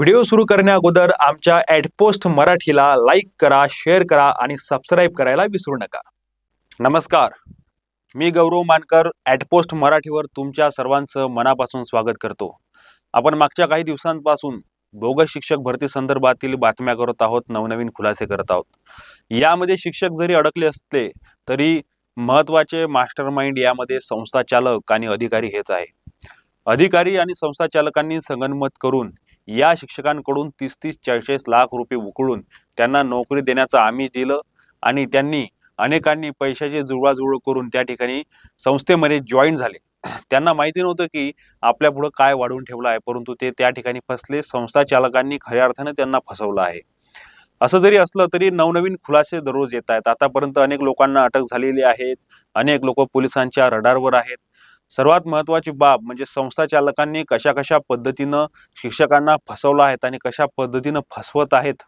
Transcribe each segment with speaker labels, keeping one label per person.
Speaker 1: Video सुरू करण्या अगोदर आमच्या ॲडपोस्ट मराठीला लाईक करा शेअर करा आणि सबस्क्राईब करायला विसरू नका. नमस्कार. मी गौरव मानकर ॲडपोस्ट मराठीवर तुमच्या सर्वांचं मनापासून स्वागत करतो. आपण मागच्या काही दिवसांपासून बोगस शिक्षक भरती संदर्भातील बातम्या करत आहोत नवनवीन खुलासे करत आहोत. यामध्ये शिक्षक जरी अडकले असले तरी महत्त्वाचे मास्टर माइंड यामध्ये संस्था चालक आणि अधिकारी हेच आहे. अधिकारी आणि संस्था चालकांनी संगनमत करून या शिक्षकांकडून तीस तीस चाळीस लाख रुपये उकळून त्यांना नोकरी देण्याचं आम्ही दिलं आणि त्यांनी अनेकांनी पैशाची जुळवाजुळव करून त्या ठिकाणी संस्थेमध्ये जॉईन झाले. त्यांना माहिती नव्हतं की आपल्या पुढं काय वाढवून ठेवलं आहे परंतु ते त्या ठिकाणी फसले. संस्था चालकांनी खऱ्या अर्थाने त्यांना फसवलं आहे. असं जरी असलं तरी नवनवीन खुलासे दररोज येत आहेत. आतापर्यंत अनेक लोकांना अटक झालेली आहेत. अनेक लोक पोलिसांच्या रडारवर आहेत. सर्वात महत्त्वाची बाब म्हणजे संस्था चालकांनी कशा कशा पद्धतीनं शिक्षकांना फसवलं आहेत आणि कशा पद्धतीनं फसवत आहेत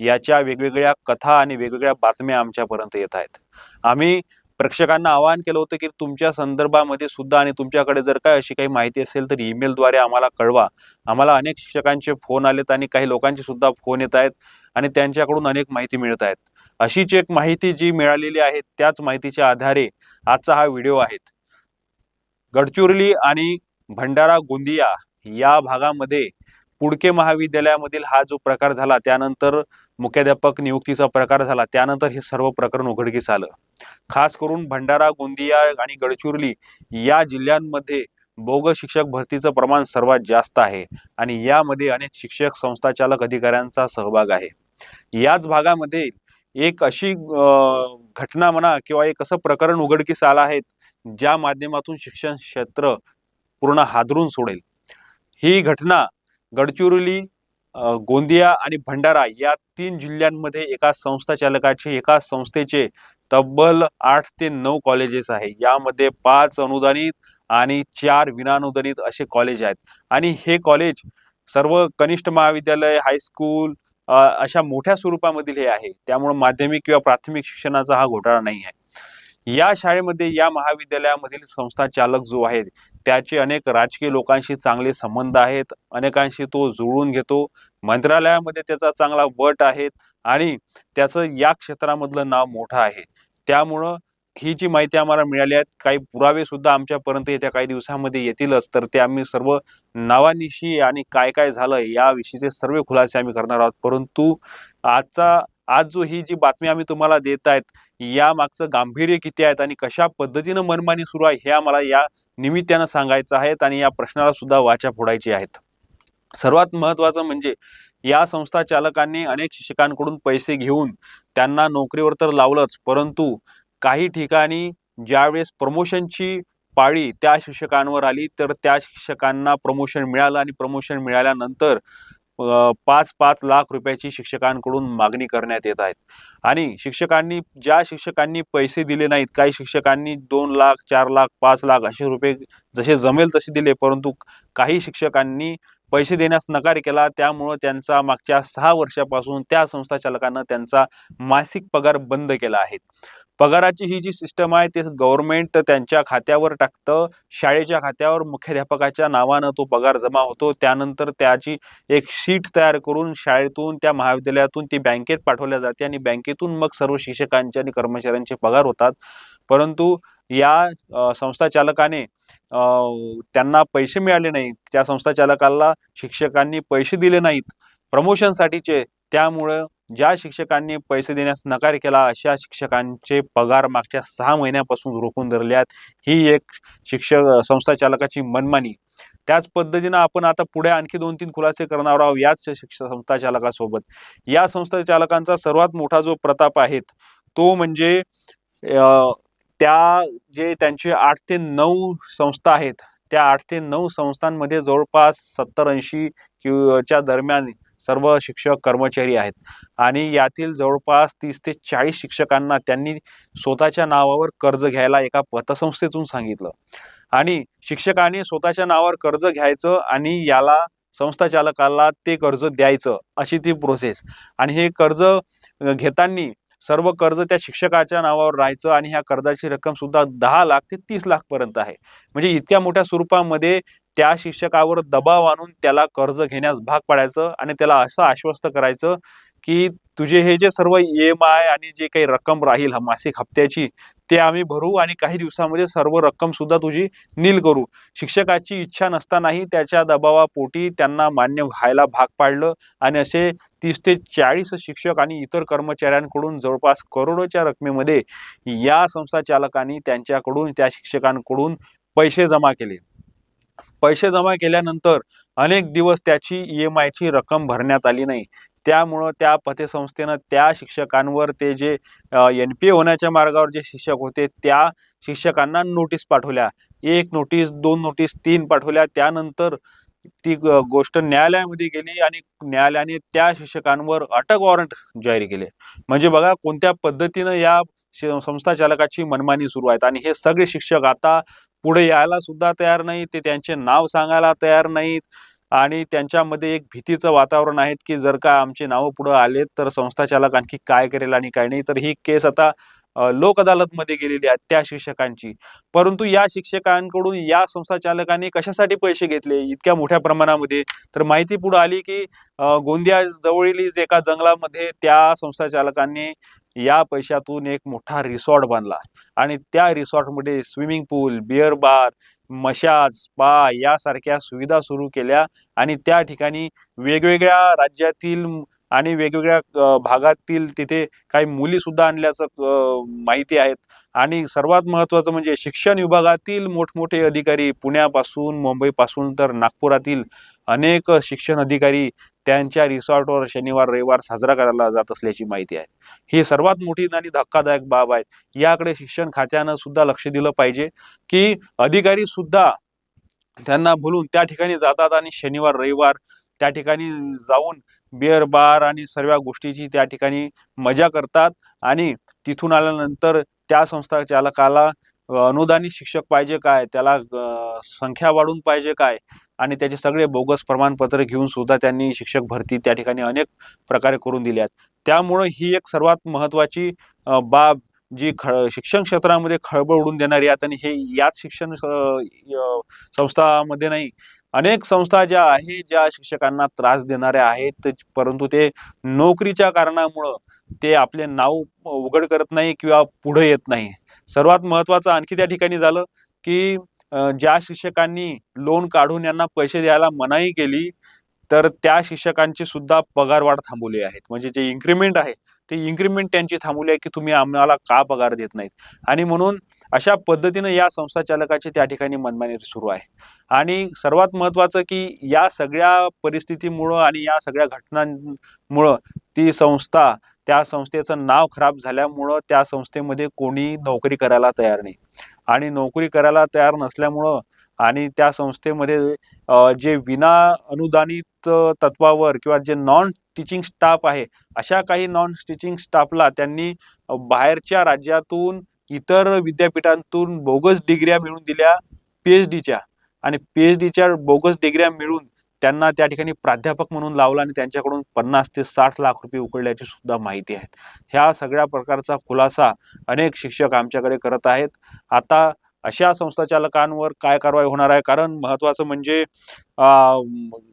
Speaker 1: याच्या वेगवेगळ्या कथा आणि वेगवेगळ्या बातम्या आमच्यापर्यंत येत आहेत. आम्ही प्रेक्षकांना आवाहन केलं होतं की तुमच्या संदर्भामध्ये सुद्धा आणि तुमच्याकडे जर काय अशी काही माहिती असेल तर ईमेलद्वारे आम्हाला कळवा. आम्हाला अनेक शिक्षकांचे फोन आलेत आणि काही लोकांचे सुद्धा फोन येत आहेत आणि त्यांच्याकडून अनेक माहिती मिळत आहेत. अशीच एक माहिती जी मिळालेली आहे त्याच माहितीच्या आधारे आजचा हा व्हिडिओ आहे. गडचिरोली आणि भंडारा गोंदिया या भागामध्ये पुडके महाविद्यालयामधील हा जो प्रकार झाला त्यानंतर मुख्याध्यापक नियुक्तीचा प्रकार झाला त्यानंतर हे सर्व प्रकरण उघडकीस आलं. खास करून भंडारा गोंदिया आणि गडचिरोली या जिल्ह्यांमध्ये बोगस शिक्षक भरतीचं प्रमाण सर्वात जास्त आहे आणि यामध्ये अनेक शिक्षक संस्थाचालक अधिकाऱ्यांचा सहभाग आहे. याच भागामध्ये एक अशी घटना म्हणा किंवा एक असं प्रकरण उघडकीस आलं आहे ज्या माध्यमातून शिक्षण क्षेत्र पूर्ण हादरून सोडेल. ही घटना गडचिरोली गोंदिया आणि भंडारा या तीन जिल्ह्यांमध्ये एका संस्था चालकाचे एका संस्थेचे तब्बल आठ ते नऊ कॉलेजेस आहे. यामध्ये पाच अनुदानित आणि चार विनानुदानित असे कॉलेज आहेत. आणि हे कॉलेज सर्व कनिष्ठ महाविद्यालय हायस्कूल अशा मोठ्या स्वरूपामधील हे आहे. त्यामुळे माध्यमिक किंवा प्राथमिक शिक्षणाचा हा घोटाळा नाही आहे. या शाळेमध्ये या महाविद्यालयामधील संस्था चालक जो आहे त्याचे अनेक राजकीय लोकांशी चांगले संबंध आहेत. अनेकांशी तो जुळून घेतो. मंत्रालयामध्ये त्याचा चांगला वट आहे आणि त्याचं या क्षेत्रामधलं नाव मोठं आहे. त्यामुळं ही जी माहिती आम्हाला मिळाली आहे काही पुरावे सुद्धा आमच्यापर्यंत येत्या काही दिवसामध्ये येतीलच. तर ते आम्ही सर्व नावानिशी आणि काय काय झालं याविषयीचे सर्व खुलासे आम्ही करणार आहोत. परंतु आजचा आज जो ही जी बातमी आम्ही तुम्हाला देत आहेत या मागचं गांभीर्य किती आहेत आणि कशा पद्धतीनं मनमानी सुरू आहे हे आम्हाला या निमित्तानं सांगायचं आहेत आणि या प्रश्नाला सुद्धा वाचा फोडायची आहेत. सर्वात महत्वाचं म्हणजे या संस्था चालकांनी अनेक शिक्षकांकडून पैसे घेऊन त्यांना नोकरीवर तर लावलंच परंतु काही ठिकाणी ज्यावेळेस प्रमोशनची पाळी त्या शिक्षकांवर आली तर त्या शिक्षकांना प्रमोशन मिळालं आणि प्रमोशन मिळाल्यानंतर पाच पाच लाख रुपयाची शिक्षकांकडून मागणी करण्यात येत आहेत. आणि शिक्षकांनी ज्या शिक्षकांनी पैसे दिले नाहीत काही शिक्षकांनी दोन लाख चार लाख पाच लाख असे रुपये जसे जमेल तसे दिले परंतु काही शिक्षकांनी पैसे देण्यास नकार केला त्यामुळं त्यांचा मागच्या सहा वर्षापासून त्या संस्था चालकानं त्यांचा मासिक पगार बंद केला आहे. पगाराची ही जी सिस्टम आहे ते गव्हर्नमेंट त्यांच्या खात्यावर टाकतं. शाळेच्या खात्यावर मुख्याध्यापकाच्या नावानं तो पगार जमा होतो. त्यानंतर त्याची एक शीट तयार करून शाळेतून त्या महाविद्यालयातून ती बँकेत पाठवल्या जाते आणि बँकेतून मग सर्व शिक्षकांचे आणि कर्मचाऱ्यांचे पगार होतात. परंतु या संस्था चालकाने त्यांना पैसे मिळाले नाही त्या संस्था चालकाला शिक्षकांनी पैसे दिले नाहीत. प्रमोशनसाठीचे त्यामुळं ज्या शिक्षकांनी पैसे देण्यास नकार केला अशा शिक्षकांचे पगार मागच्या सहा महिन्यापासून रोखून धरले आहेत. ही एक शिक्षक संस्था चालकाची मनमानी. त्याच पद्धतीनं आपण आता पुढे आणखी दोन तीन खुलासे करणार आहोत याच शिक्षक संस्था चालकासोबत. या संस्था चालकांचा सर्वात मोठा जो प्रताप आहे तो म्हणजे त्या जे त्यांचे आठ ते नऊ संस्था आहेत त्या आठ ते नऊ संस्थांमध्ये जवळपास सत्तर ऐंशी च्या दरम्यान सर्व शिक्षक कर्मचारी आहेत. आणि यातील जवळपास तीस ते चाळीस शिक्षकांना त्यांनी स्वतःच्या नावावर कर्ज घ्यायला एका पतसंस्थेतून सांगितलं. आणि शिक्षकांनी स्वतःच्या नावावर कर्ज घ्यायचं आणि याला संस्था चालकाला ते कर्ज द्यायचं अशी ती प्रोसेस आणि हे कर्ज घेताना सर्व कर्ज त्या शिक्षकाच्या नावावर राहायचं आणि ह्या कर्जाची रक्कम सुद्धा दहा लाख ते तीस लाख पर्यंत आहे. म्हणजे इतक्या मोठ्या स्वरूपामध्ये त्या शिक्षकावर दबाव आणून त्याला कर्ज घेण्यास भाग पाडायचं आणि त्याला असं आश्वस्त करायचं की तुझे हे जे सर्व ई एम आय आणि जे काही रक्कम राहील मासिक हप्त्याची ते आम्ही भरू आणि काही दिवसामध्ये सर्व रक्कम सुद्धा तुझी नील करू. शिक्षकाची इच्छा नसतानाही त्याच्या दबावापोटी त्यांना मान्य व्हायला भाग पाडलं आणि असे तीस ते चाळीस शिक्षक आणि इतर कर्मचाऱ्यांकडून जवळपास करोडोच्या रकमेमध्ये या संस्था चालकांनी त्यांच्याकडून त्या शिक्षकांकडून पैसे जमा केले. पैसे जमा केल्यानंतर अनेक दिवस त्याची ई एम आयची रक्कम भरण्यात आली नाही. त्यामुळं त्या पतसंस्थेनं त्या शिक्षकांवर ते जे एन पी ए होण्याच्या मार्गावर जे शिक्षक होते त्या शिक्षकांना नोटीस पाठवल्या. एक नोटीस दोन नोटीस तीन पाठवल्या. त्यानंतर ती गोष्ट न्यायालयामध्ये गेली आणि न्यायालयाने त्या शिक्षकांवर अटक वॉरंट जाहीर केले. म्हणजे बघा कोणत्या पद्धतीनं या संस्था चालकाची मनमानी सुरू आहेत आणि हे सगळे शिक्षक आता पुढे यायला सुद्धा तयार नाही ते त्यांचे नाव सांगायला तयार नाहीत आणि त्यांच्यामध्ये एक भीतीचं वातावरण आहे की जर का आमचे नावं पुढे आले तर संस्था चालक आणखी काय करेल आणि काय नाही तर ही केस आता लोक अदालतमध्ये गेलेली आहेत त्या शिक्षकांची. परंतु या शिक्षकांकडून या संस्था चालकांनी कशासाठी पैसे घेतले? इतक्या मोठ्या प्रमाणामध्ये. तर माहिती पुढे आली की गोंदिया जवळील एका जंगलामध्ये त्या संस्था चालकांनी या पैशातून एक मोठा रिसॉर्ट बांधला. आणि त्या रिसॉर्टमध्ये swimming pool beer bar massage spa यासारख्या सुविधा सुरू केल्या. आणि त्या ठिकाणी वेगवेगळ्या राज्यातील आणि वेगवेगळ्या भागातील तिथे काही मुली सुद्धा आणल्याचं माहिती आहेत. आणि सर्वात महत्वाचं म्हणजे शिक्षण विभागातील मोठमोठे अधिकारी पुण्यापासून मुंबईपासून तर नागपुरातील अनेक शिक्षण अधिकारी त्यांच्या रिसॉर्टवर शनिवार रविवार साजरा करायला जात असल्याची माहिती आहे. ही सर्वात मोठी आणि धक्कादायक बाब आहे. याकडे शिक्षण खात्यानं सुद्धा लक्ष दिलं पाहिजे की अधिकारी सुद्धा त्यांना भुलून त्या ठिकाणी जातात आणि शनिवार रविवार त्या ठिकाणी जाऊन बिअर बार आणि सर्व गोष्टीची त्या ठिकाणी मजा करतात आणि तिथून आल्यानंतर त्या संस्था चालकाला अनुदानित शिक्षक पाहिजे काय त्याला संख्या वाढून पाहिजे काय आणि त्याचे सगळे बोगस प्रमाणपत्र घेऊन सुद्धा त्यांनी शिक्षक भरती त्या ठिकाणी अनेक प्रकारे करून दिल्यात. आहेत त्यामुळं ही एक सर्वात महत्वाची बाब जी ख शिक्षण क्षेत्रामध्ये खळबळ उडून देणारी आहेत आणि हे याच शिक्षण संस्थामध्ये नाही अनेक संस्था ज्या आहेत ज्या शिक्षकांना त्रास देणाऱ्या आहेत परंतु ते नोकरीच्या कारणामुळं ते आपले नाव उघड करत नाही किंवा पुढे येत नाही. सर्वात महत्वाचं आणखी त्या ठिकाणी झालं की ज्या शिक्षकांनी लोन काढून यांना पैसे द्यायला मनाई केली तर त्या शिक्षकांची सुद्धा पगारवाढ थांबवली आहेत म्हणजे जे इन्क्रीमेंट आहे ते इन्क्रीमेंट त्यांची थांबवली आहे की तुम्ही आम्हाला का पगार देत नाहीत? आणि म्हणून अशा पद्धतीनं या संस्था चालकाची त्या ठिकाणी मनमानी सुरू आहे. आणि सर्वात महत्वाचं की या सगळ्या परिस्थितीमुळं आणि या सगळ्या घटनांमुळं ती संस्था त्या संस्थेचं नाव खराब झाल्यामुळं त्या संस्थेमध्ये कोणी नोकरी करायला तयार नाही. आणि नोकरी करायला तयार नसल्यामुळं आणि त्या संस्थेमध्ये जे विना अनुदानित तत्वावर किंवा जे नॉन टीचिंग स्टाफ आहे अशा काही नॉन टीचिंग स्टाफला त्यांनी बाहेरच्या राज्यातून इतर विद्यापीठांतून बोगस डिग्र्या मिळून दिल्या पी एच डीच्या आणि पी एच डीच्या बोगस डिग्र्या मिळून त्यांना त्या ठिकाणी प्राध्यापक म्हणून लावलं आणि त्यांच्याकडून पन्नास ते साठ लाख रुपये उकळल्याची सुद्धा माहिती आहे. ह्या सगळ्या प्रकारचा खुलासा अनेक शिक्षक आमच्याकडे करत आहेत. आता अशा संस्था चालकांवर काय कारवाई होणार आहे? कारण महत्वाचं म्हणजे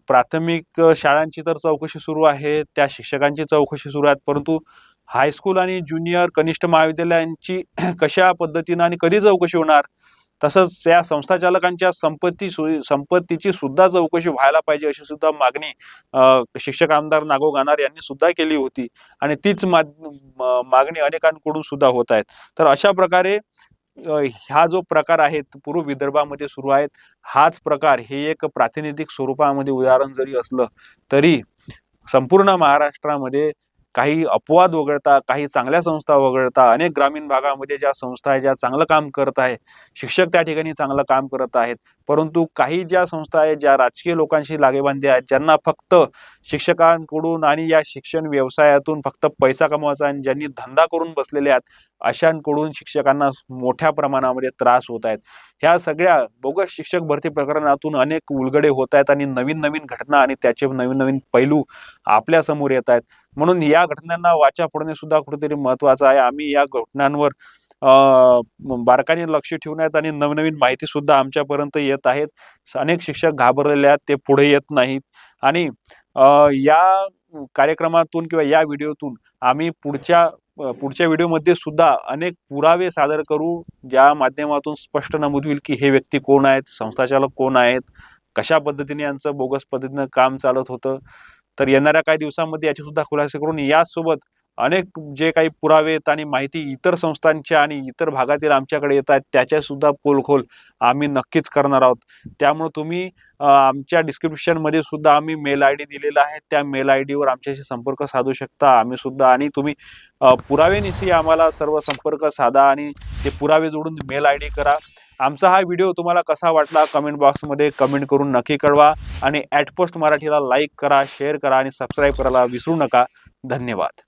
Speaker 1: प्राथमिक शाळांची तर चौकशी सुरू आहे त्या शिक्षकांची चौकशी सुरू आहेत परंतु हायस्कूल आणि ज्युनियर कनिष्ठ महाविद्यालयांची कशा पद्धतीनं आणि कधी चौकशी होणार? तसंच या संस्था चालकांच्या संपत्ती संपत्तीची सुद्धा चौकशी व्हायला पाहिजे अशी सुद्धा मागणी शिक्षक आमदार नागो गानार यांनी सुद्धा केली होती. आणि तीच म- मागणी अनेकांकडून सुद्धा होत आहेत. तर अशा प्रकारे ह्या हा जो प्रकार आहे पूर्व विदर्भामध्ये सुरू आहेत. हाच प्रकार हे एक प्रातिनिधिक स्वरूपामध्ये उदाहरण जरी असलं तरी संपूर्ण महाराष्ट्रामध्ये काही अपवाद वगळता काही चांगल्या संस्था वगळता अनेक ग्रामीण भागामध्ये ज्या संस्था आहे ज्या चांगलं काम करत आहे शिक्षक त्या ठिकाणी चांगलं काम करत आहेत. परंतु काही ज्या संस्था आहेत ज्या राजकीय लोकांशी लागेबांधे आहेत ज्यांना फक्त शिक्षकांकडून आणि या शिक्षण व्यवसायातून फक्त पैसा कमवायचा आणि ज्यांनी धंदा करून बसलेले आहेत अशांकडून शिक्षकांना मोठ्या प्रमाणामध्ये त्रास होत आहेत. ह्या सगळ्या बोगस शिक्षक भरती प्रकरणातून अनेक उलगडे होत आहेत आणि नवीन नवीन घटना आणि त्याचे नवीन नवीन पैलू आपल्यासमोर येत आहेत. म्हणून या घटनांना वाचा फोडणे सुद्धा कुठेतरी महत्वाचं आहे. आम्ही या घटनांवर बारकाने लक्ष ठेवून आहेत आणि नवनवीन माहिती सुद्धा आमच्यापर्यंत येत आहेत. अनेक शिक्षक घाबरलेले आहेत ते पुढे येत नाहीत. आणि या कार्यक्रमातून किंवा या व्हिडिओतून आम्ही पुढच्या पुढच्या व्हिडिओमध्ये सुद्धा अनेक पुरावे सादर करू ज्या माध्यमातून स्पष्ट नमूद होईल की हे व्यक्ती कोण आहेत संस्थाचालक कोण आहेत कशा पद्धतीने यांचं बोगस पद्धतीनं काम चालत होतं. तर येणाऱ्या काही दिवसांमध्ये याची सुद्धा खुलासे करून याचसोबत अनेक जे काही पुरावे आहेत आणि माहिती इतर संस्थांच्या आणि इतर भागातील आमच्याकडे येत आहेत त्याच्यासुद्धा पोलखोल आम्ही नक्कीच करणार आहोत. त्यामुळे तुम्ही आमच्या डिस्क्रिप्शनमध्ये सुद्धा आम्ही मेल आय डी दिलेला आहे. त्या मेल आय डीवर आमच्याशी संपर्क साधू शकता आम्ही सुद्धा. आणि तुम्ही पुरावेनिशी आम्हाला सर्व संपर्क साधा आणि ते पुरावे जोडून मेल आय डी करा. आमचा हा व्हिडिओ तुम्हाला कसा वाटला कमेंट बॉक्समध्ये कमेंट करून नक्की कळवा आणि ॲट पोस्ट मराठीला लाईक करा शेअर करा आणि सबस्क्राईब करायला विसरू नका. धन्यवाद.